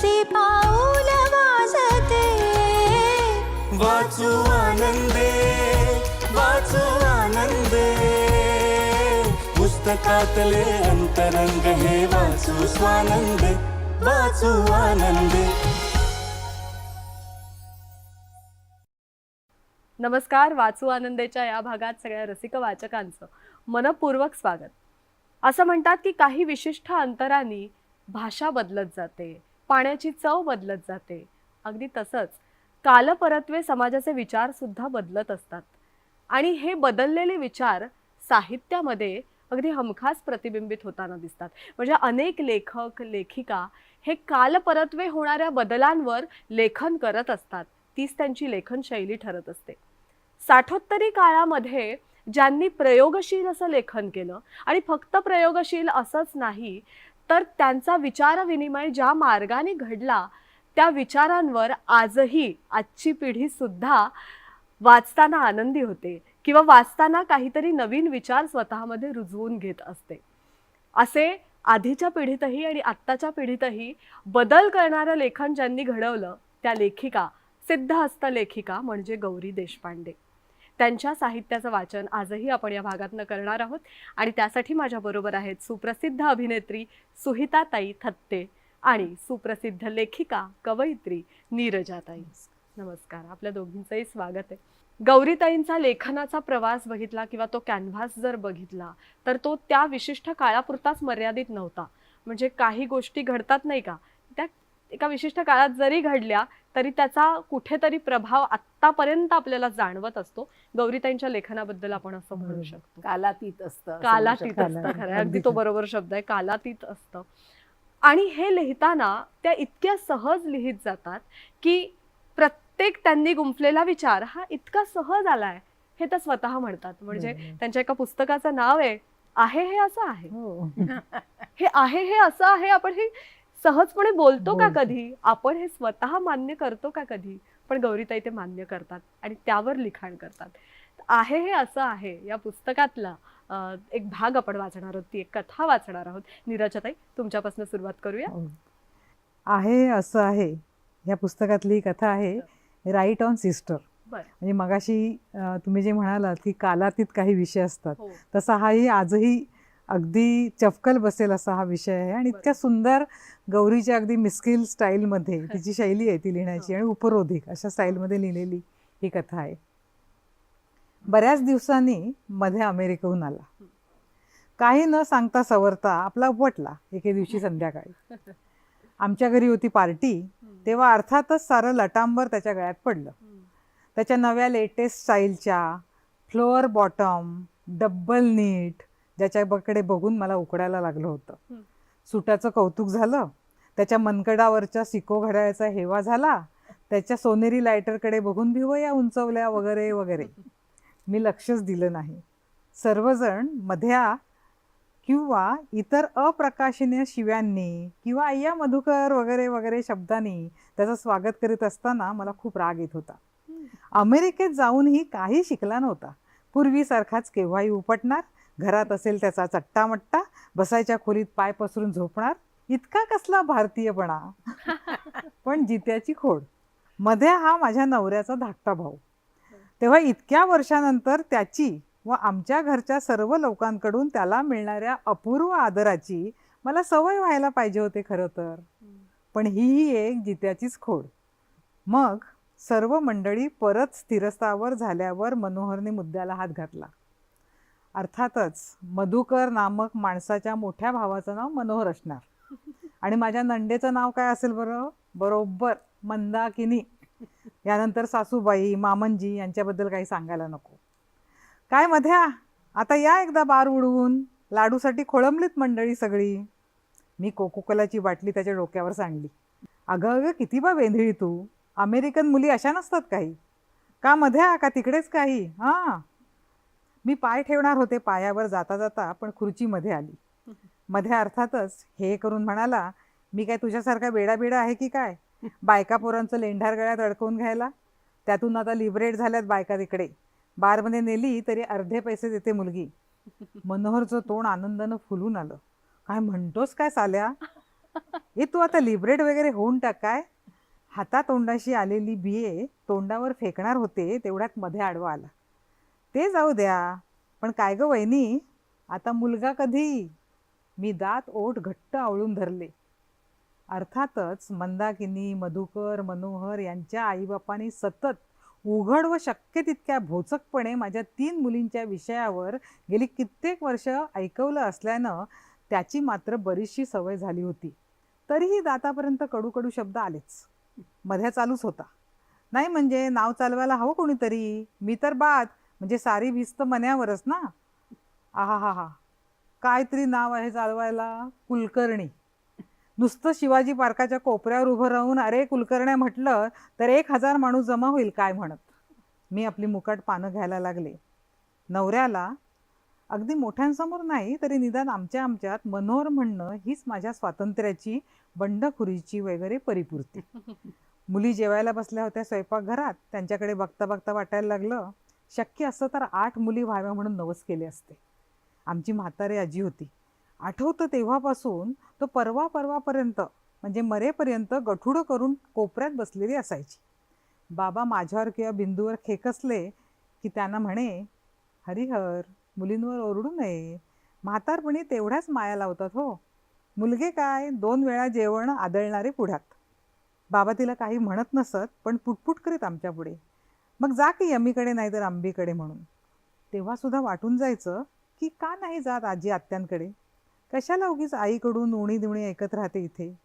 पाऊल वाजते. वाचू आनंदे वाचू आनंदे. पुस्तकातले अंतरंग हे वाचू स्वानंदे वाचू आनंदे. नमस्कार वाचू आनंदेच्या या भागात सगळ्या रसिक वाचकांचं मनपूर्वक स्वागत. असं म्हणतात की काही विशिष्ट अंतरांनी भाषा बदलत जाते. पाण्याची चव बदलत जाते. अगदी तसंच कालपरत्वे समाजाचे विचार सुद्धा बदलत असतात. आणि हे बदललेले विचार साहित्यामध्ये अगदी हमखास प्रतिबिंबित होताना दिसतात. म्हणजे अनेक लेखक लेखिका हे कालपरत्वे होणाऱ्या बदलांवर लेखन करत असतात. तीच त्यांची लेखन शैली ठरत असते. साठोत्तरी काळामध्ये ज्यांनी प्रयोगशील असं लेखन केलं आणि फक्त प्रयोगशील असंच नाही तर त्यांचा विचारविनिमय ज्या मार्गाने घडला त्या विचारांवर आजही आजची पिढीसुद्धा वाचताना आनंदी होते किंवा वाचताना काहीतरी नवीन विचार स्वतःमध्ये रुजवून घेत असते. असे आधीच्या पिढीतही आणि आत्ताच्या पिढीतही बदल करणारं लेखन ज्यांनी घडवलं त्या लेखिका सिद्धहस्त लेखिका म्हणजे गौरी देशपांडे. त्यांच्या साहित्याचं वाचन आजही आपण या भागातनं करणार आहोत. आणि त्यासाठी माझ्याबरोबर आहेत सुप्रसिद्ध अभिनेत्री सुहिताताई थत्ते आणि सुप्रसिद्ध लेखिका कवयित्री नीरजाताई नमस्कार. आपल्या दोघींचंही स्वागत आहे. गौरीताईंचा लेखनाचा प्रवास बघितला किंवा तो कॅनव्हास जर बघितला तर तो त्या विशिष्ट काळापुरताच मर्यादित नव्हता. म्हणजे काही गोष्टी घडतात नाही का? त्या एका विशिष्ट काळात जरी घडल्या तरी त्याचा कुठेतरी प्रभाव आत्तापर्यंत आपल्याला जाणवत असतो. गौरीताईंच्या लेखनाबद्दल आपण असं म्हणू. शकतो. कालातीत असतं असं कालातीत असतं. खरं. अगदी तो बरोबर शब्द आहे. कालातीत असतं. आणि हे लिहिताना त्या इतक्या सहज लिहित जातात की प्रत्येक त्यांनी गुंफलेला विचार हा इतका सहज आलाय हे त्या स्वतः म्हणतात. म्हणजे. त्यांच्या एका पुस्तकाचं नाव आहे आहे हे असं आहे? हो. हे आहे हे असं आहे? आपण हे सहजपणे बोलतो का. कधी? आपण हे स्वतः मान्य करतो का कधी? पण गौरीताई ते मान्य करतात आणि त्यावर लिखाण करतात. आहे हे असं आहे. या पुस्तकातला एक भाग आपण वाचणार आहोत. ती एक कथा वाचणार आहोत. नीरजाताई तुमच्यापासून सुरुवात करूया. हो. आहे असं आहे. या पुस्तकातली कथा आहे. Right on sister. म्हणजे मगाशी तुम्ही जे म्हणालात की कालातीत काही विषय असतात. हो. तसा हाही आजही अगदी चपकल बसेल असा हा विषय आहे. आणि इतक्या सुंदर गौरीच्या अगदी मिस्किल स्टाईलमध्ये तिची शैली आहे ती लिहिण्याची आणि उपरोधिक अशा स्टाईलमध्ये लिहिलेली ही कथा आहे. बऱ्याच दिवसांनी मध्ये अमेरिकेहून आला. काही न सांगता सवरता आपला उपटला एके दिवशी संध्याकाळी. आमच्या घरी होती पार्टी तेव्हा अर्थातच सारं लटांबर त्याच्या गळ्यात पडलं. त्याच्या नव्या लेटेस्ट स्टाईलच्या फ्लोअर बॉटम डब्बल नीट ज्याच्याकडे बघून मला उकडायला लागलं होतं. सुटाचं कौतुक झालं. त्याच्या मनकडावरच्या सिको घड्याळाचा हेवा झाला. त्याच्या सोनेरी लायटरकडे बघून भिवया उंचवल्या वगैरे वगैरे. मी लक्षच दिलं नाही. सर्वजण मध्या किंवा इतर अप्रकाशनीय शिव्यांनी किंवा अय्या मधुकर वगैरे वगैरे शब्दांनी त्याचं स्वागत करीत असताना मला खूप राग येत होता. अमेरिकेत जाऊनही काही शिकला नव्हता. पूर्वीसारखाच केव्हाही उपटणार घरात असेल त्याचा चट्टामट्टा बसायच्या खोलीत पाय पसरून झोपणार इतका कसला भारतीयपणा. पण जित्याची खोड. मध्ये हा माझ्या नवऱ्याचा धाकटा भाऊ. तेव्हा इतक्या वर्षानंतर त्याची व आमच्या घरच्या सर्व लोकांकडून त्याला मिळणाऱ्या अपूर्व आदराची मला सवय व्हायला पाहिजे होते खरं तर. पण हीही एक जित्याचीच खोड. मग सर्व मंडळी परत स्थिरस्थावर झाल्यावर मनोहरने मुद्द्याला हात घातला. अर्थातच मधुकर नामक माणसाच्या मोठ्या भावाचं नाव मनोहर असणार. आणि माझ्या नंडेचं नाव काय असेल बरं? बरोबर मंदाकिनी. यानंतर सासूबाई मामनजी यांच्याबद्दल काही सांगायला नको. काय मध्या? आता या एकदा बार उडवून लाडूसाठी खोळंबलीत मंडळी सगळी. मी कोकोकलाची बाटली त्याच्या डोक्यावर सांडली. अगं अगं किती बा वेंधळी तू. अमेरिकन मुली अशा नसतात काही. का मध्या? का तिकडेच काही? हां. मी पाय ठेवणार होते पायावर जाता जाता पण खुर्चीमध्ये आली. मध्ये अर्थातच हे करून म्हणाला मी काय तुझ्यासारखा बेडा आहे की काय? बायका पोरांचं लेंढार गळ्यात अडकवून घ्यायला? त्यातून आता लिबरेट झाल्यात बायका तिकडे. बारमध्ये नेली तरी अर्धे पैसे देते मुलगी. मनोहरचं तोंड आनंदानं फुलून आलं. काय म्हणतोस काय साल्या? ए तू आता लिबरेट वगैरे होऊन टाक काय? हातातोंडाशी आलेली बिये तोंडावर फेकणार होते तेवढ्यात मध्ये आडवा आला. ते जाऊ द्या. पण काय गं वहिनी आता मुलगा कधी? मी दात ओठ घट्ट आवळून धरले. अर्थातच मंदाकिनी मधुकर मनोहर यांच्या आईबापांनी सतत उघड व शक्य तितक्या भोचकपणे माझ्या तीन मुलींच्या विषयावर गेली कित्येक वर्ष ऐकवलं असल्यानं त्याची मात्र बरीचशी सवय झाली होती. तरीही दातापर्यंत कडू कडू शब्द आलेच. मध्या चालूच होता. नाही म्हणजे नाव चालवायला हवं कोणीतरी? मी तर बाद म्हणजे सारी भिस्त मन्यावरच ना? आहा हा हा. काय तरी नाव आहे चालवायला कुलकर्णी. नुसतं शिवाजी पार्काच्या कोपऱ्यावर उभं राहून अरे कुलकर्ण्या म्हटलं तर एक हजार माणूस जमा होईल काय म्हणत? मी आपली मुकाट पानं घ्यायला लागले. नवऱ्याला अगदी मोठ्यांसमोर नाही तरी निदान आमच्या आमच्यात मनोहर म्हणणं हीच माझ्या स्वातंत्र्याची बंडखुरीची वगैरे परिपूर्ती. मुली जेवायला बसल्या होत्या स्वयंपाकघरात त्यांच्याकडे बघता बघता वाटायला लागलं शक्य असतं तर आठ मुली व्हाव्या म्हणून नवस केले असते. आमची म्हातारी आजी होती. आठवतं तेव्हापासून तो परवा परवापर्यंत म्हणजे मरेपर्यंत गठुडं करून कोपऱ्यात बसलेली असायची. बाबा माझ्यावर किंवा बिंदूवर खेकसले की त्यांना म्हणे हरिहर मुलींवर ओरडू नये. म्हातारपणी तेवढ्याच माया लावतात हो. मुलगे काय? दोन वेळा जेवण आदळणारे पुढ्यात. बाबा तिला काही म्हणत नसत पण पुटपुट करीत आमच्यापुढे मग जा की यमीकडे नाही तर आंबीकडे म्हणून. तेव्हा सुद्धा वाटून जायचं की का नाही जात आजी आत्यांकडे? कशाला उगीच आईकडून उणी दुणी ऐकत राहते इथे?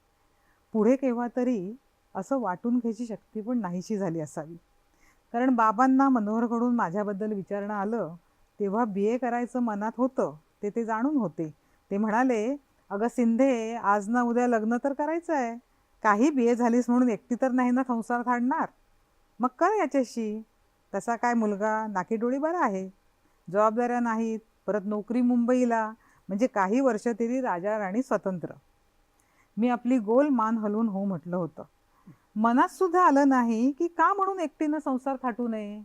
पुढे केव्हा तरी असं वाटून घ्यायची शक्ती पण नाहीशी झाली असावी. कारण बाबांना मनोहरकडून माझ्याबद्दल विचारणं आलं तेव्हा बी ए करायचं मनात होतं ते ते जाणून होते. ते म्हणाले अगं सिंधे आज ना उद्या लग्न तर करायचं आहे काही बी ए झालीस म्हणून एकटी तर नाही ना संसार थाडणार मग कर याच्याशी? तसा काय मुलगा नाकीडोळी बरा आहे? जबाबदाऱ्या नाहीत परत नोकरी मुंबईला म्हणजे काही वर्ष तरी राजा राणी स्वतंत्र. मी आपली गोल मान हलवून हो म्हटलं होतं. मनात सुद्धा आलं नाही की का म्हणून एकटीनं संसार थाटू नये?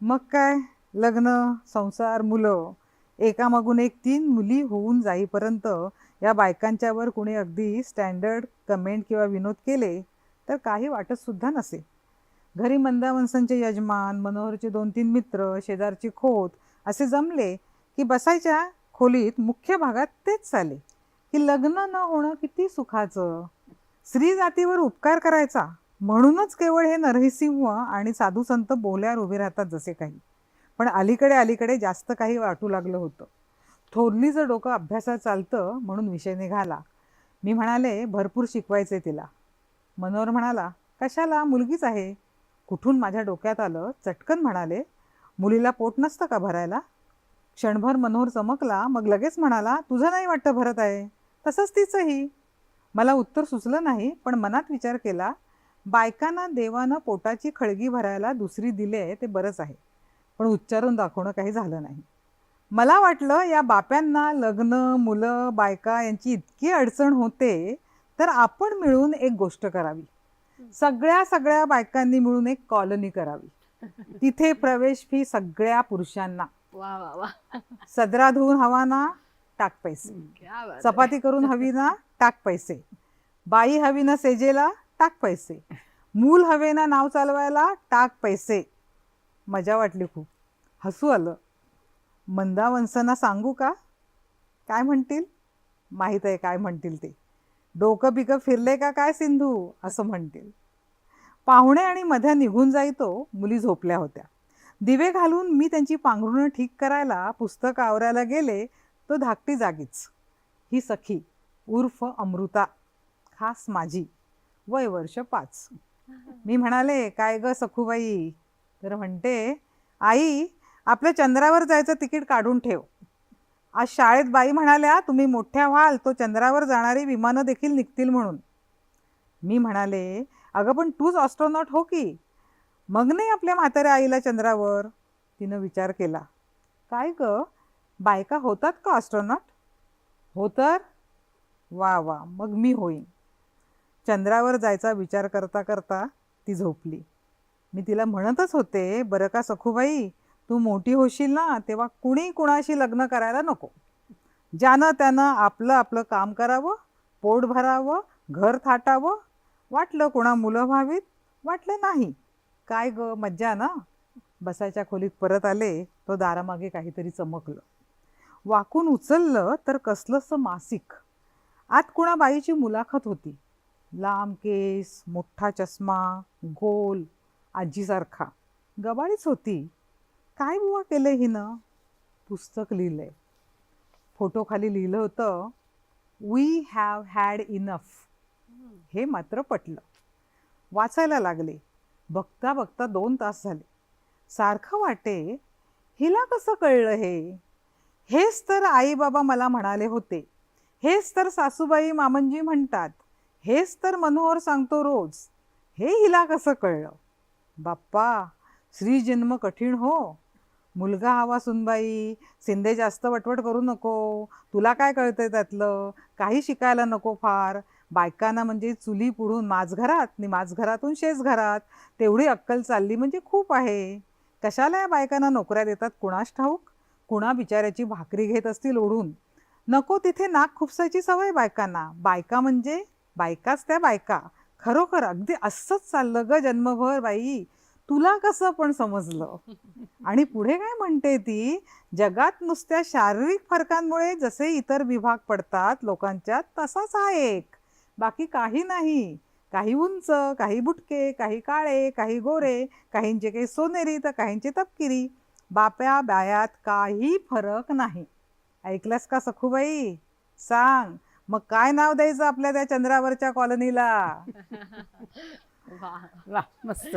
मग काय? लग्न संसार मुलं. एकामागून एक तीन मुली होऊन जाईपर्यंत या बायकांच्यावर कुणी अगदी स्टँडर्ड कमेंट किंवा विनोद केले तर काही वाटत सुद्धा नसे. घरी मंदावंसांचे यजमान मनोहरचे दोन तीन मित्र शेजारची खोत असे जमले की बसायच्या खोलीत मुख्य भागात तेच चाले. की लग्न न होणं किती सुखाचं. स्त्री जातीवर उपकार करायचा. म्हणूनच केवळ हे नरहिसिंह आणि साधू संत बोल्यावर उभे राहतात जसे काही. पण अलीकडे अलीकडे जास्त काही वाटू लागलं होतं. थोरलीचं डोकं अभ्यासात चालतं म्हणून विषय निघाला. मी म्हणाले भरपूर शिकवायचे तिला. मनोहर म्हणाला कशाला? मुलगीच आहे. कुठून माझ्या डोक्यात आलं चटकन म्हणाले मुलीला पोट नसतं का भरायला? क्षणभर मनोहर चमकला मग लगेच म्हणाला तुझं नाही वाटतं भरत आहे. तसंच तिचंही. मला उत्तर सुचलं नाही पण मनात विचार केला बायकांना देवानं पोटाची खळगी भरायला दुसरी दिली आहे ते बरंच आहे. पण उच्चारून दाखवणं काही झालं नाही. मला वाटलं या बाप्यांना लग्न मुलं बायका यांची इतकी अडचण होते तर आपण मिळून एक गोष्ट करावी. सगळ्या सगळ्या बायकांनी मिळून एक कॉलनी करावी. तिथे प्रवेश फी सगळ्या पुरुषांना. वा वा वा. सदरा धुवून हवा ना टाक पैसे. क्या बात आहे. चपाती करून हवी ना टाक पैसे. बाई हवी ना सेजेला टाक पैसे. मूल हवे ना नाव चालवायला टाक पैसे. मजा वाटली खूप. हसू आलं. मंदावंसांना सांगू का? काय म्हणतील? माहीत आहे काय म्हणतील ते. डोकं बिकं फिरले का काय सिंधू? असं म्हणतील. पाहुणे आणि मध्या निघून जायतो मुली झोपल्या होत्या. दिवे घालून मी त्यांची पांघरुणं ठीक करायला पुस्तक आवरायला गेले तो धाकटी जागीच. ही सखी उर्फ अमृता खास माझी वय वर्ष पाच. मी म्हणाले काय ग सखूबाई? तर म्हणते आई आपल्या चंद्रावर जायचं तिकीट काढून ठेव. आज शाळेत बाई म्हणाल्या तुम्ही मोठ्या व्हाल तो चंद्रावर जाणारी विमानं देखील निघतील म्हणून. मी म्हणाले अगं पण तूच ऑस्ट्रॉनॉट हो की. मग नाही आपल्या म्हाताऱ्या आईला चंद्रावर? तिनं विचार केला काय ग बायका होतात का ऑस्ट्रॉनॉट हो तर. वा वा मग मी होईन. चंद्रावर जायचा विचार करता करता ती झोपली. मी तिला म्हणतच होते बरं का सखूबाई तू मोठी होशील ना तेव्हा कुणी कुणाशी लग्न करायला नको. ज्यानं त्यानं आपलं आपलं काम करावं पोट भरावं घर थाटावं वाटलं कोणा मुलं व्हावीत वाटलं नाही. काय ग मज्जा ना. बसायच्या खोलीत परत आले तो दारामागे काहीतरी चमकलं. वाकून उचललं तर कसलंसं मासिक. आत कुणा बाईची मुलाखत होती. लांब केस मोठा चष्मा गोल आजीसारखा. गबाळीच होती. काय बुवा केलं हिनं? पुस्तक लिहिलंय. फोटोखाली लिहिलं होतं वी हॅव हॅड इनफ हे मात्र पटलं. वाचायला लागले. बघता बघता दोन तास झाले. सारखं वाटे हिला कसं कळलं हे? हेच तर आई बाबा मला म्हणाले होते. हेच तर सासूबाई मामंजी म्हणतात. हेच तर मनोहर सांगतो रोज. हे हिला कसं कळलं? बाप्पा श्रीजन्म कठीण हो. मुलगा हवा सुनबाई शिंदे जास्त वटवट करू नको. तुला काय कळतंय त्यातलं? काही शिकायला नको फार. बायकांना म्हणजे चुली पुढून माझघरात आणि माझघरातून शेज घरात तेवढी अक्कल चालली म्हणजे खूप आहे. कशाला या बायकांना नोकऱ्या देतात कुणास ठाऊक? कुणा बिचाऱ्याची भाकरी घेत असतील ओढून? नको तिथे नाक खुपसायची सवय बायकांना. बायका म्हणजे बायकाच त्या बायका. खरोखर अगदी असंच चाललं ग जन्मभर बाई. तुला कसं पण समजलं? आणि पुढे काय म्हणते ती? जगात नुसत्या शारीरिक फरकांमुळे जसे इतर विभाग पडतात लोकांच्यात तसाच हा एक. बाकी काही नाही. काही उंच काही बुटके काही काळे काही गोरे काहींचे काही सोनेरी तर काहींचे तपकिरी. बाप्या बायात काही फरक नाही. ऐकलंस का सखूबाई? सांग. मग काय नाव द्यायचं आपल्या त्या चंद्रावरच्या कॉलनीला? वा. वा मस्त.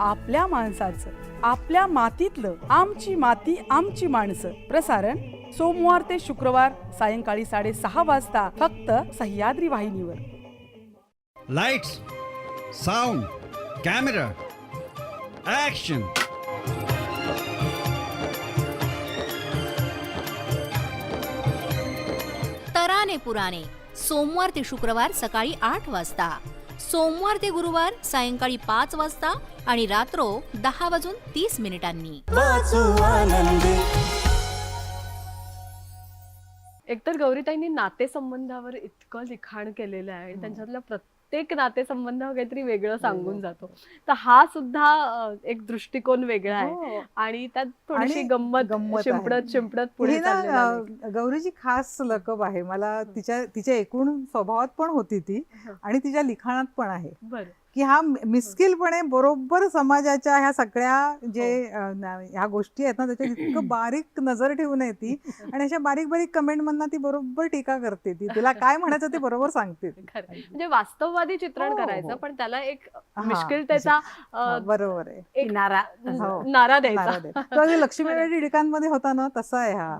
आपल्या माणसाचं आपल्या मातीतलं आमची माती आमची माणसं. प्रसारण सोमवार ते शुक्रवार सायंकाळी साडेसहा वाजता फक्त सह्याद्री वाहिनीवर. Lights, sound, camera, action. तराने पुराणे सोमवार ते शुक्रवार सकाळी आठ वाजता. सोमवार ते गुरुवार सायंकाळी पाच वाजता आणि रात्रो दहा वाजून तीस मिनिटांनी. एकतर गौरीताईंनी नातेसंबंधावर इतकं लिखाण केलेलं आहे आणि त्यांच्यातल्या प्रत्येक नातेसंबंधावर काहीतरी वेगळं सांगून जातो. तर हा सुद्धा एक दृष्टिकोन वेगळा आहे. हो. आणि त्यात थोडीशी गंमत. शिंपडत शिंपडत पुढे गौरीची खास लकब आहे. मला तिच्या तिच्या एकूण स्वभावात पण होती ती आणि तिच्या लिखाणात पण आहे. बरं. की हा मिस्किलपणे बरोबर समाजाच्या ह्या सगळ्या जे हो. ह्या गोष्टी आहेत ना त्याच्यात इतकं बारीक नजर ठेवून आहे ती आणि अशा बारीक बारीक कमेंट मधनं ती बरोबर टीका करते ती. तुला काय म्हणायचं ते बरोबर सांगते म्हणजे वास्तववादी चित्रण हो. करायचं पण त्याला एक मिश्किलतेचा हा, अं, बरोबर आहे. एक नारा. हो. नारा द्यायचा. नारा लक्ष्मीबाई टिळकांमध्ये होता ना तसा आहे हा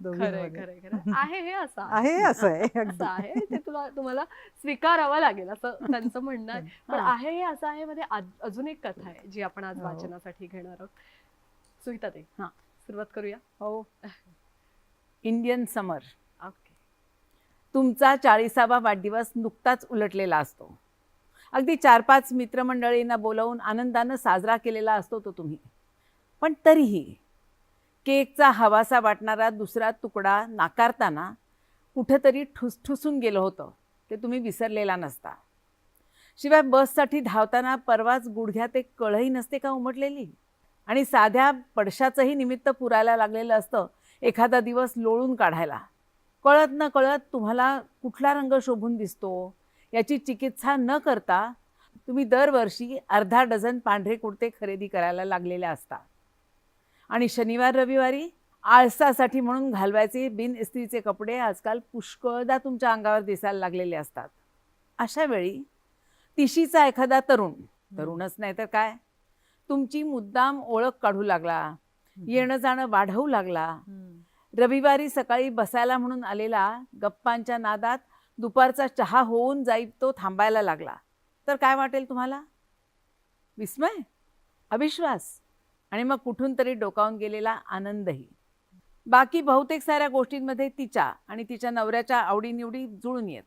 खरंय दोघींमध्ये. खरंय खरंय आहे हे असं. आहे. असं आहे असं आहे ते तुला तुम्हाला स्वीकारावं लागेल असं त्यांचं म्हणणं आहे. पण हा. आहे हे असं आहे मध्ये आज- अजून एक कथा आहे जी आपण आज हो. वाचनासाठी घेणार आहोत. सुहिता ते हा. सुरुवात करूया? हो. Indian summer okay. तुमचा चाळीसावा वाढदिवस नुकताच उलटलेला असतो. अगदी चार पाच मित्रमंडळींना बोलावून आनंदानं साजरा केलेला असतो तो तुम्ही. पण तरीही केकचा हवासा वाटणारा दुसरा तुकडा नाकारताना कुठंतरी ठुसठुसून गेलं होतं. ते तुम्ही विसरलेला नसता. शिवाय बससाठी धावताना परवाच गुडघ्यात एक कळही नसते का उमटलेली? आणि साध्या पडशाचंही निमित्त पुरायला लागलेलं असतं एखादा दिवस लोळून काढायला. कळत न कळत तुम्हाला कुठला रंग शोभून दिसतो? याची चिकित्सा न करता तुम्ही दरवर्षी अर्धा डझन पांढरे कुर्ते खरेदी करायला लागलेले असता. आणि शनिवार रविवारी आळसासाठी म्हणून घालवायचे बिन इस्त्रीचे कपडे आजकाल पुष्कळदा तुमच्या अंगावर दिसायला लागलेले असतात. अशा वेळी तिशीचा एखादा तरुण तरुणच नाही तर काय? तुमची मुद्दाम ओळख काढू लागला येणं जाणं वाढवू लागला. रविवारी सकाळी बसायला म्हणून आलेला गप्पांच्या नादात दुपारचा चहा होऊन जाई तो थांबायला लागला. तर काय वाटेल तुम्हाला? विस्मय? अविश्वास? आणि मग कुठून तरी डोकावून गेलेला आनंदही. बाकी बहुतेक साऱ्या गोष्टींमध्ये तिच्या आणि तिच्या नवऱ्याच्या आवडीनिवडी जुळून येत.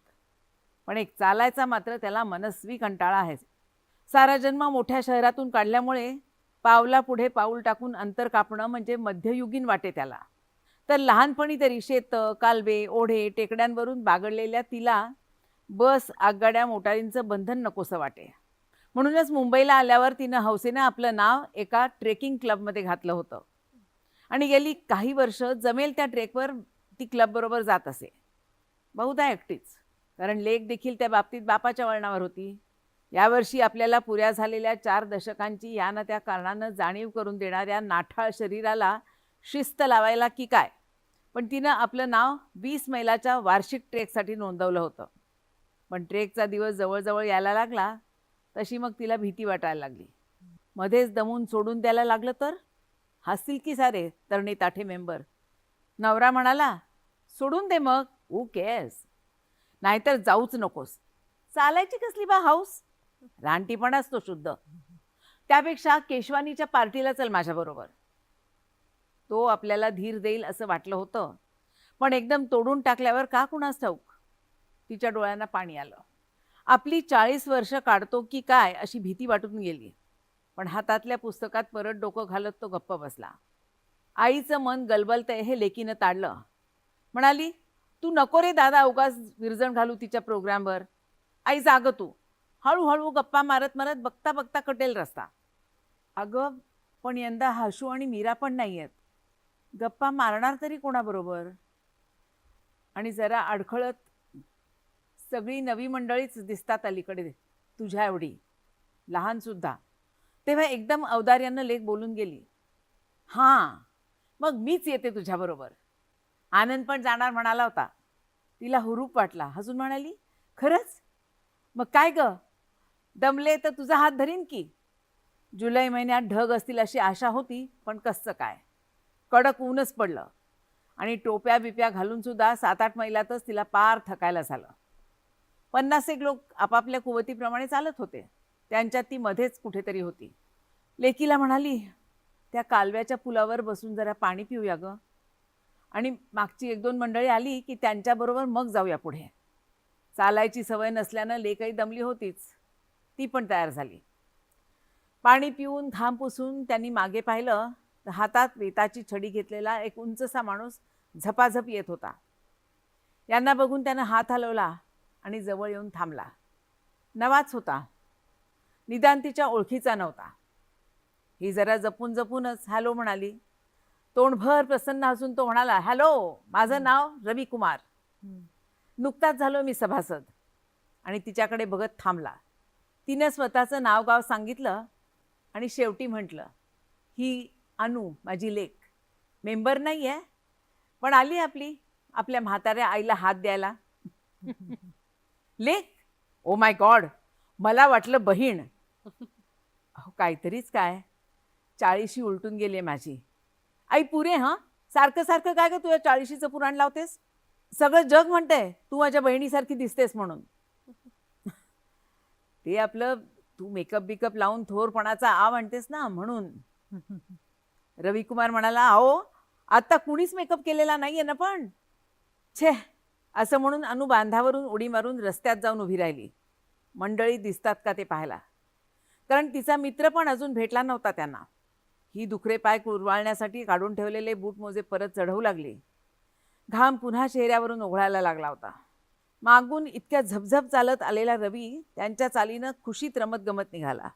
पण एक चालायचा मात्र त्याला मनस्वी कंटाळा आहे. सारा जन्म मोठ्या शहरातून काढल्यामुळे पावला पुढे पाऊल टाकून अंतर कापणं म्हणजे मध्ययुगीन वाटे त्याला. तर लहानपणी तरी शेतं कालवे ओढे टेकड्यांवरून बागडलेल्या तिला बस आगगाड्या मोटारींचं बंधन नकोसं वाटे. म्हणूनच मुंबईला आल्यावर तिनं हौसेनं आपलं नाव एका ट्रेकिंग क्लबमध्ये घातलं होतं. आणि गेली काही वर्ष जमेल त्या ट्रेकवर ती क्लबबरोबर जात असे. बहुधा एकटीच. कारण लेक देखील त्या बाबतीत बापाच्या वळणावर होती. यावर्षी आपल्याला पुऱ्या झालेल्या चार दशकांची या ना त्या कारणानं जाणीव करून देणाऱ्या नाठाळ शरीराला शिस्त लावायला की काय? पण तिनं आपलं नाव वीस मैलाच्या वार्षिक ट्रेकसाठी नोंदवलं होतं. पण ट्रेकचा दिवस जवळजवळ यायला लागला. तशी मग तिला भीती वाटायला लागली. मध्येच दमून सोडून द्यायला लागलं तर? हसतील की सारे? तरणी ताठे मेंबर. नवरा म्हणाला सोडून दे मग. ऊ केस नाहीतर जाऊच नकोस. चालायची कसली बा हाऊस? रानटीपणाच तो शुद्ध. त्यापेक्षा केशवानीच्या पार्टीला चल माझ्याबरोबर तो आपल्याला धीर देईल असं वाटलं होतं. पण एकदम तोडून टाकल्यावर का कुणास ठाऊक? तिच्या डोळ्यांना पाणी आलं. आपली चाळीस वर्ष काढतो की काय अशी भीती वाटून गेली. पण हातातल्या पुस्तकात परत डोकं घालत तो गप्प बसला. आईचं मन गलबलतंय हे लेकीनं ताडलं. म्हणाली तू नको रे दादा उगाच विरजण घालू तिच्या प्रोग्रामवर. आई जाग तू. हळूहळू गप्पा मारत मारत बघता बघता कटेल रस्ता. अगं पण यंदा हाशू आणि मीरा पण नाही आहेत गप्पा मारणार तरी कोणाबरोबर? आणि जरा अडखळत सगळी नवी मंडळीच दिसतात अलीकडे तुझ्या एवढी लहानसुद्धा तेव्हा एकदम अवदार्यानं लेख बोलून गेली. हां मग मीच येते तुझ्याबरोबर. आनंद पण जाणार म्हणाला होता. तिला हुरूप वाटला. हसून म्हणाली खरंच? मग काय ग? दमले तर तुझा हात धरीन की? जुलै महिन्यात ढग असतील अशी आशा होती पण कसं काय? कडक ऊनच पडलं. आणि टोप्या बिप्या घालून सुद्धा सात आठ मैलातच तिला पार थकायला झालं. पन्नास एक लोक आपापल्या कुवतीप्रमाणे चालत होते. त्यांच्यात ती मध्येच कुठेतरी होती. लेकीला म्हणाली त्या कालव्याच्या पुलावर बसून जरा पाणी पिऊया गं. आणि मागची एक दोन मंडळी आली की त्यांच्याबरोबर मग जाऊया पुढे. चालायची सवय नसल्यानं लेकही दमली होतीच. ती पण तयार झाली. पाणी पिऊन घाम पुसून त्यांनी मागे पाहिलं तर हातात वेताची छडी घेतलेला एक उंचसा माणूस झपाझप येत होता. यांना बघून त्यानं हात हलवला. आणि जवळ येऊन थांबला. नवाच होता. निदान तिच्या ओळखीचा नव्हता. ही जरा जपून जपूनच हॅलो म्हणाली. तोंडभर प्रसन्न हसून तो म्हणाला हॅलो माझं नाव रवी कुमार नुकताच झालो मी सभासद. आणि तिच्याकडे बघत थांबला. तिनं स्वतःचं नाव गाव सांगितलं आणि शेवटी म्हटलं ही अनु माझी लेक मेंबर नाही आहे पण आली आपली आपल्या म्हाताऱ्या आईला हात द्यायला. ले. ओ माय गॉड मला वाटलं बहीण. अहो काहीतरीच काय. चाळीशी उलटून गेली माझी. आई पुरे हां? सारखं सारखं काय ग तुझ्या चाळीशीचं पुराण लावतेस? सगळं जग म्हणतंय. तू माझ्या बहिणीसारखी दिसतेस म्हणून. ते आपलं तू मेकअप बिकअप लावून थोरपणाचा आ म्हणतेस ना म्हणून. रविकुमार म्हणाला अहो आता कुणीच मेकअप केलेला नाहीये ना पण. छे. असं म्हणून अनु बांधावरून उडी मारून रस्त्यात जाऊन उभी राहिली. मंडळी दिसतात का ते पाहायला. कारण तिचा मित्र पण अजून भेटला नव्हता त्यांना. ही दुखरे पाय कुरवाळण्यासाठी काढून ठेवलेले बूट मोजे परत चढवू लागली. घाम पुन्हा चेहऱ्यावरून ओघळायला लागला होता. मागून इतक्या झपझप चालत आलेला रवी त्यांच्या चालीनं खुशीत रमत गमत निघाला.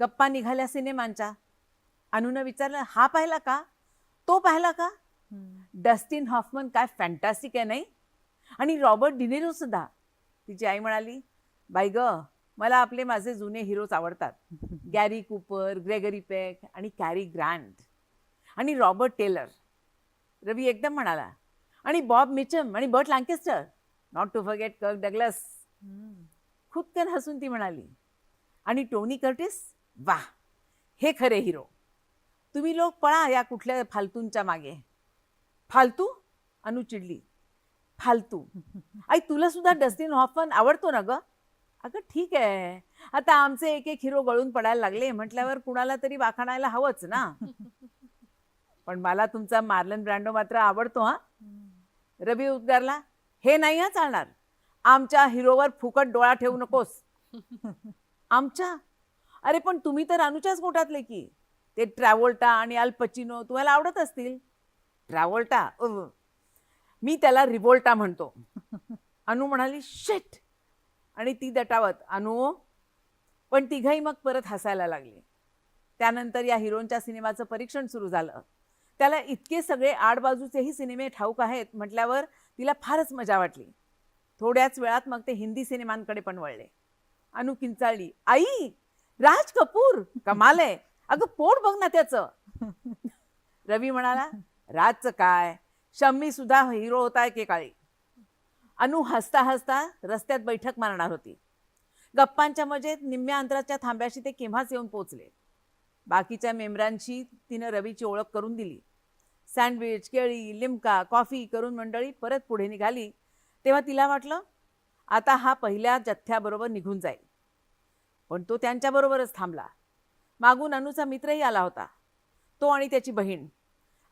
गप्पा निघाल्या सिनेमांच्या. अनुनं विचारलं हा पाहिला का? तो पाहिला का? डस्टिन हॉफमन काय फॅन्टॅस्टिक आहे नाही? आणि रॉबर्ट डिनेरो सुद्धा. तिची आई म्हणाली बाई ग मला आपले माझे जुने हिरोज आवडतात. गॅरी कुपर ग्रेगरी पेक आणि कॅरी ग्रँट आणि रॉबर्ट टेलर. रवी एकदम म्हणाला आणि बॉब मिचम आणि Burt Lancaster not to forget Kirk Douglas खुदकन हसून ती म्हणाली आणि टोनी कर्टिस? वा हे खरे हिरो. तुम्ही लोक पळा या कुठल्या फालतूंच्या मागे. फालतू? अनु चिडली. फालतू. आई तुला सुद्धा डस्टिन हॉफमन आवडतो ना ग? अगं ठीक आहे. आता आमचे एक एक हिरो गळून पडायला लागले म्हटल्यावर कुणाला तरी वाखाणायला हवंच ना. पण मला तुमचा मार्लन ब्रँडो मात्र आवडतो हा. रवी उद्गारला हे नाही हा चालणार. आमच्या हिरोवर फुकट डोळा ठेवू नकोस. आमच्या? अरे पण तुम्ही तर अनुच्याच गोटातले की. ते ट्रॅव्होल्टा आणि अल्पचिनो तुम्हाला आवडत असतील. ट्रॅव्होल्टा? मी त्याला रिवोल्टा म्हणतो. अनु म्हणाली शेट. आणि ती दटावत अनु. पण तिघही मग परत हसायला लागली. त्यानंतर या हिरोनच्या सिनेमाचं परीक्षण सुरू झालं. त्याला इतके सगळे आडबाजूचेही सिनेमे ठाऊक आहेत म्हटल्यावर तिला फारच मजा वाटली. थोड्याच वेळात मग ते हिंदी सिनेमांकडे पण वळले. अनु किंचाळली आई राज कपूर कमाल आहे. अगं पोट बघ ना त्याचं. रवी म्हणाला राजचं काय? शम्मी सुद्धा हिरो होता एकेकाळी. अनु हसता हसता रस्त्यात बैठक मारणार होती. गप्पांच्या मजेत निम्म्या अंतराच्या थांब्याशी ते केव्हाच येऊन पोचले बाकीच्या मेंबरांशी तिनं रवीची ओळख करून दिली. सँडविच केळी लिमका कॉफी करून मंडळी परत पुढे निघाली. तेव्हा तिला वाटलं आता हा पहिल्या जथ्याबरोबर निघून जाईल. पण तो त्यांच्याबरोबरच थांबला. मागून अनुचा मित्रही आला होता. तो आणि त्याची बहीण.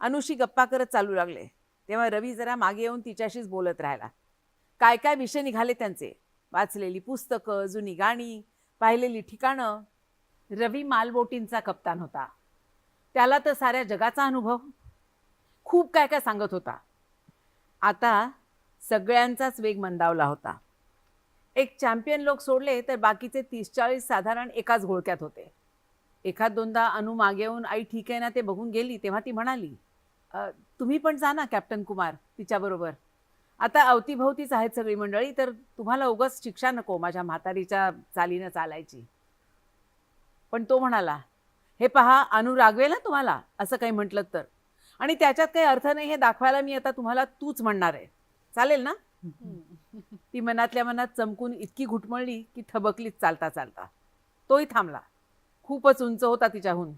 अनुशी गप्पा करत चालू लागले. तेव्हा रवी जरा मागे येऊन तिच्याशीच बोलत राहिला. काय काय विषय निघाले त्यांचे? वाचलेली पुस्तकं जुनी गाणी पाहिलेली ठिकाणं. रवी मालबोटींचा कप्तान होता. त्याला तर साऱ्या जगाचा अनुभव. खूप काय काय सांगत होता. आता सगळ्यांचाच वेग मंदावला होता. एक चॅम्पियन लोक सोडले तर बाकीचे तीस चाळीस साधारण एकाच घोळक्यात होते. एखाद दोनदा अनु मागे येऊन आई ठीक आहे ना ते बघून गेली तेव्हा ती म्हणाली तुम्ही पण जा ना कॅप्टन कुमार तिच्याबरोबर. आता अवतीभवतीच आहेत सगळी मंडळी तर तुम्हाला उगाच शिक्षा नको माझ्या म्हातारीच्या चालीनं चालायची. पण तो म्हणाला हे पहा अनु रागवेल ना तुम्हाला? असं काही म्हटलं तर. आणि त्याच्यात काही अर्थ नाही हे दाखवायला मी आता तुम्हाला तूच म्हणणार आहे. चालेल ना? ती मनातल्या मनात चमकून इतकी घुटमळली की थबकलीच चालता चालता. तोही थांबला. खूपच उंच होता तिच्याहून.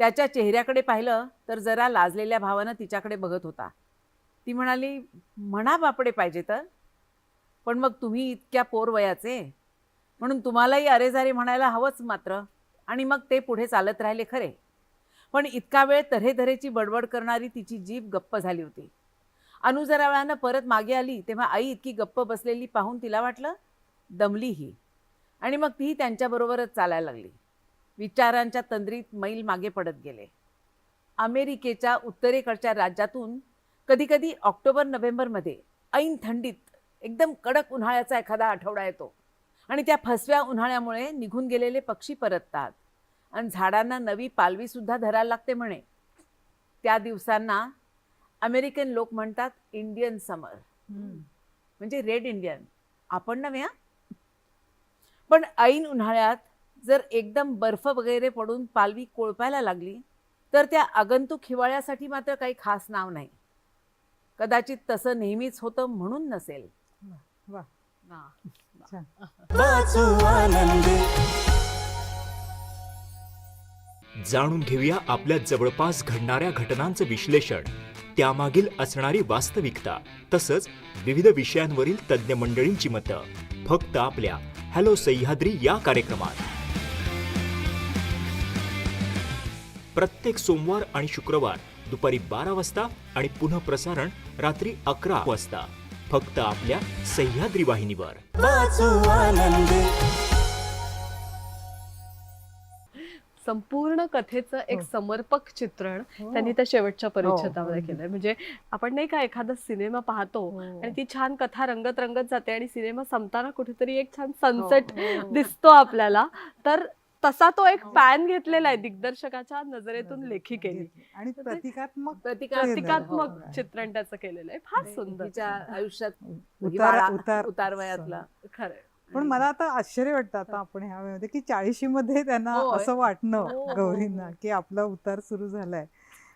त्याच्या चेहऱ्याकडे पाहिलं तर जरा लाजलेल्या भावानं तिच्याकडे बघत होता. ती म्हणाली म्हणा बापडे पाहिजे तर पण मग तुम्ही इतक्या पोर वयाचे. म्हणून तुम्हालाही अरेझारे म्हणायला हवंच मात्र. आणि मग ते पुढे चालत राहिले खरे. पण इतका वेळ तऱ्हेतऱ्हेची बडबड करणारी तिची जीभ गप्प झाली होती. अनु जरा वेळानं परत मागे आली तेव्हा आई इतकी गप्प बसलेली पाहून तिला वाटलं दमली ही. आणि मग तीही त्यांच्याबरोबरच चालायला लागली. विचारांच्या तंद्रीत मैल मागे पडत गेले. अमेरिकेच्या उत्तरेकडच्या राज्यातून कधीकधी ऑक्टोबर नोव्हेंबरमध्ये ऐन थंडीत एकदम कडक उन्हाळ्याचा एखादा आठवडा येतो आणि त्या फसव्या उन्हाळ्यामुळे निघून गेलेले पक्षी परततात. आणि झाडांना नवी पालवीसुद्धा धरायला लागते म्हणे. त्या दिवसांना अमेरिकन लोक म्हणतात इंडियन समर. म्हणजे रेड इंडियन. आपण नव्हे पण ऐन उन्हाळ्यात जर एकदम बर्फ वगैरे पडून पालवी कोळपायला लागली तर त्या आगंतुक हिवाळ्यासाठी मात्र काही खास नाव नाही. कदाचित तसं नेहमीच होतं म्हणून नसेल. वा जाणून घेऊया आपल्या जवळपास घडणाऱ्या घटनांचं विश्लेषण. त्यामागील असणारी वास्तविकता तसंच विविध विषयांवरील तज्ज्ञ मंडळींची मतं. फक्त आपल्या हॅलो सह्याद्री या कार्यक्रमात. प्रत्येक सोमवार आणि शुक्रवार दुपारी बारा वाजता आणि पुन्हा प्रसारण रात्री अकरा वाजता फक्त आपल्या सह्याद्री वाहिनीवर वाचू आनंदी संपूर्ण कथेचं एक हो. समर्पक चित्रण हो. त्यांनी त्या शेवटच्या परिच्छेदामध्ये हो. केलंय म्हणजे आपण नाही का एखादा सिनेमा पाहतो. आणि ती छान कथा रंगत रंगत जाते आणि सिनेमा संपताना कुठेतरी एक छान सनसेट. दिसतो आपल्याला तर तसा तो एक पॅन घेतलेला आहे दिग्दर्शकाच्या नजरेतून लेखिकेने. आणि प्रतिकात्मक प्रतिकात्मक हो. चित्रण त्याचं केलेलं आहे. फार सुंदर तिच्या आयुष्यात उतार हिवाळा, उतार उतार वयातला खरंय पण मला आता आश्चर्य वाटतं आता आपण ह्या वेळेमध्ये की चाळीशी मध्ये त्यांना. असं वाटणं हो. गौरींना की आपला उतार सुरू झालाय.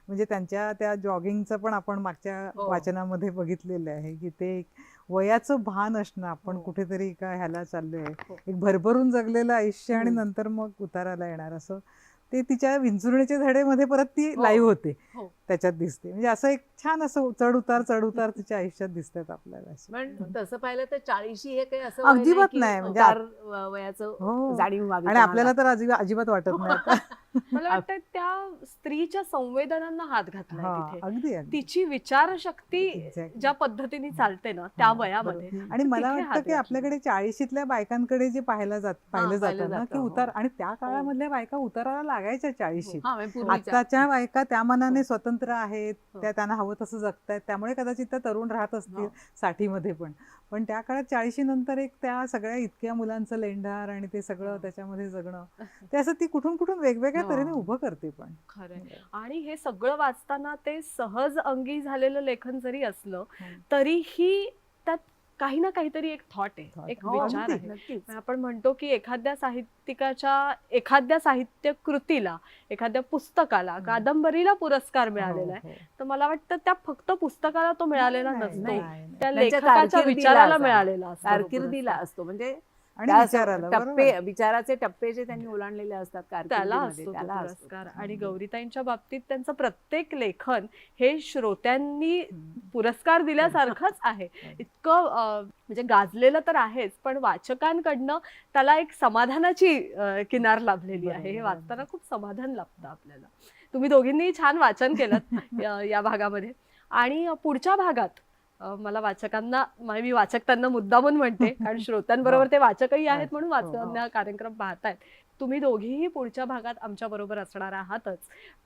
म्हणजे त्यांच्या त्या जॉगिंगचं पण आपण मागच्या हो. वाचनामध्ये बघितलेलं आहे की ते एक वयाचं भान असणं आपण हो. कुठेतरी का ह्याला चाललोय हो. एक भरभरून जगलेलं आयुष्य आणि. नंतर मग उताराला येणार असं ते तिच्या विंचुर्णीच्या धडेमध्ये परत ती. लाईव्ह होते हो. त्याच्यात दिसते म्हणजे असं एक छान असं चढ उतार चढ उतार तिच्या आयुष्यात दिसतात आपल्याला तसं पाहिलं तर चाळीशी हे काही असं अजिबात नाही, म्हणजे वयाचं. जाणीव आणि आपल्याला. तर अजिबात अजिबात वाटत नाही आता. मला वाटतं त्या स्त्रीच्या संवेदनांना हात हा, तिथे अगदी तिची विचारशक्ती. ज्या पद्धतीने चालते ना त्या हा, वयामध्ये आणि मला वाटतं की घातला. आपल्याकडे चाळीशीतल्या बायकांकडे जे पाहिलं जात पाहिलं जातं ना की हो. उतार आणि त्या काळामधल्या बायका उताराला लागायच्या चाळीशीत हा, म्हणजे. आताच्या बायका त्या मनाने स्वतंत्र आहेत हो. त्या त्यांना हवं तसं जगतायत त्यामुळे कदाचित त्या तरुण राहत असतील हो. साठीमध्ये पण पण त्या काळात चाळीशी नंतर एक त्या सगळ्या इतक्या मुलांचं लेंडार आणि ते सगळं हो. त्याच्यामध्ये जगणं ते असं ती कुठून कुठून वेगवेगळ्या हो. तऱ्हेने उभं करते पण खरंय आणि हे सगळं वाचताना ते सहज अंगी झालेलं लेखन जरी असलं हं. तरीही त्यात काही ना काहीतरी एक थॉट आहे. एक हो, विचार. आहे आपण म्हणतो की एखाद्या साहित्यिकाच्या एखाद्या साहित्य कृतीला एखाद्या पुस्तकाला कादंबरीला पुरस्कार मिळालेला आहे. तर मला वाटतं त्या फक्त पुस्तकाला तो मिळालेला नसतो. त्या लेखकाच्या विचाराला. मिळालेला असतो कारकिर्दीला. असतो म्हणजे आणि त्या विचाराला टप्पे. विचाराचे टप्पे जे त्यांनी ओलांडलेले असतात त्याला कारकिर्दीमध्ये, असतो तो त्याला असतो. पुरस्कार. आणि गौरीताईंच्या बाबतीत त्यांचं प्रत्येक लेखन हे श्रोत्यांनी पुरस्कार दिल्यासारखंच आहे. इतकं म्हणजे गाजलेलं तर आहेच पण वाचकांकडनं त्याला एक समाधानाची किनार लाभलेली आहे. हे वाचताना खूप समाधान लाभतं आपल्याला. तुम्ही दोघींनी छान वाचन केलं या- भागामध्ये. आणि पुढच्या भागात मला वाचकांना म- वाचक त्यांना मुद्दामून म्हणते कारण श्रोत्यांबरोबर ते वाचकही आहेत म्हणून हो, हो. वाचकांना कार्यक्रम पाहतायत. तुम्ही दोघीही पुढच्या भागात आमच्या बरोबर असणार आहातच.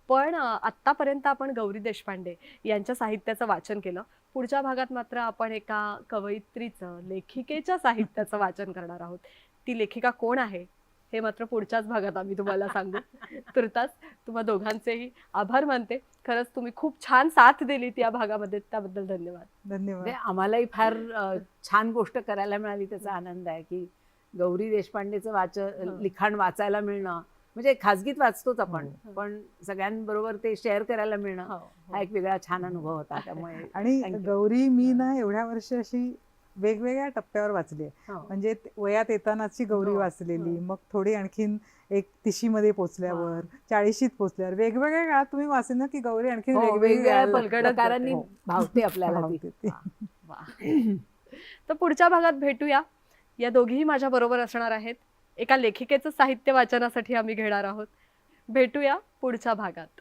पण आत्तापर्यंत आपण गौरी देशपांडे यांच्या साहित्याचं वाचन केलं. पुढच्या भागात मात्र आपण एका कवयित्रीचं लेखिकेच्या साहित्याचं वाचन करणार आहोत. ती लेखिका कोण आहे? हे मात्र पुढच्याच भागात आम्ही तुम्हाला सांगू. तुर्तास तुम्हा दोघांचेही आभार मानते. खरंच तुम्ही खूप छान साथ दिलीत या भागामध्ये. त्याबद्दल धन्यवाद. धन्यवाद. म्हणजे आम्हालाही फार छान गोष्ट करायला मिळाली. त्याचा आनंद आहे की गौरी देशपांडेचं वाच लिखाण वाचायला मिळणं. म्हणजे खाजगीत वाचतोच आपण. हो. पण सगळ्यांबरोबर ते शेअर करायला मिळणं हो, हा. एक वेगळा छान अनुभव होता. त्यामुळे आणि. गौरी मी ना एवढ्या वर्ष अशी वेगवेगळ्या टप्प्यावर वाचली आहे हो. म्हणजे वयात येतानाची गौरी हो, वाचलेली हो. मग थोडी आणखीन एक तिशीमध्ये पोचल्यावर चाळीशीत पोचल्यावर वेगवेगळ्या काळात तुम्ही वाचले ना की गौरी आणखीन हो, वेगवेगळ्या. भावते आपल्याला. तर पुढच्या भागात भेटूया या दोघीही माझ्या बरोबर असणार आहेत एका लेखिकेचं साहित्य वाचनासाठी आम्ही घेणार आहोत भेटूया पुढच्या भागात